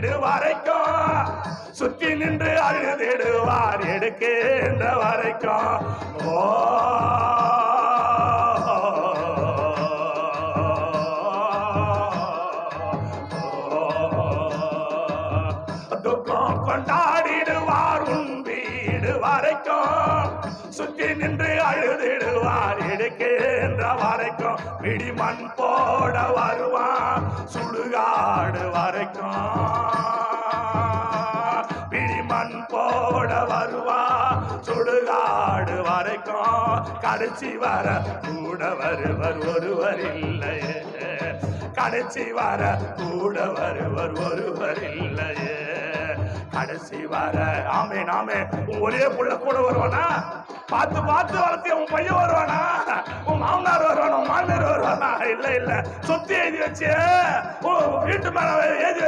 வீடு வரைக்கும் சுத்தி நின்று அழுதிடுவார் எடுக்கின்ற வரைக்கும் ஓ. துக்கம் கொண்டாடிடுவார் உன் வீடு வரைக்கும். சுத்தி நின்று அழுதிடுவார் எடுக்கின்ற வரைக்கும் பிடிமண் போட வருவான் சுடுகாடு வரைக்கும் பிடிமண் போட வருவான் சுடுகாடு வரைக்கும் கடைசி வர கூட வருவர் ஒருவர் இல்லையே. கடைசி வர கூட வருவர் ஒருவர் இல்லையே. கடைசி வர ஆமே நாமே ஒரே புள்ள கூட வருவானா? பார்த்து பார்த்து வளர்த்து உன் பையன் வருவானா? இல்ல இல்ல. சொத்து எழுதி வச்சு வீட்டு மேல எழுதி வச்சு.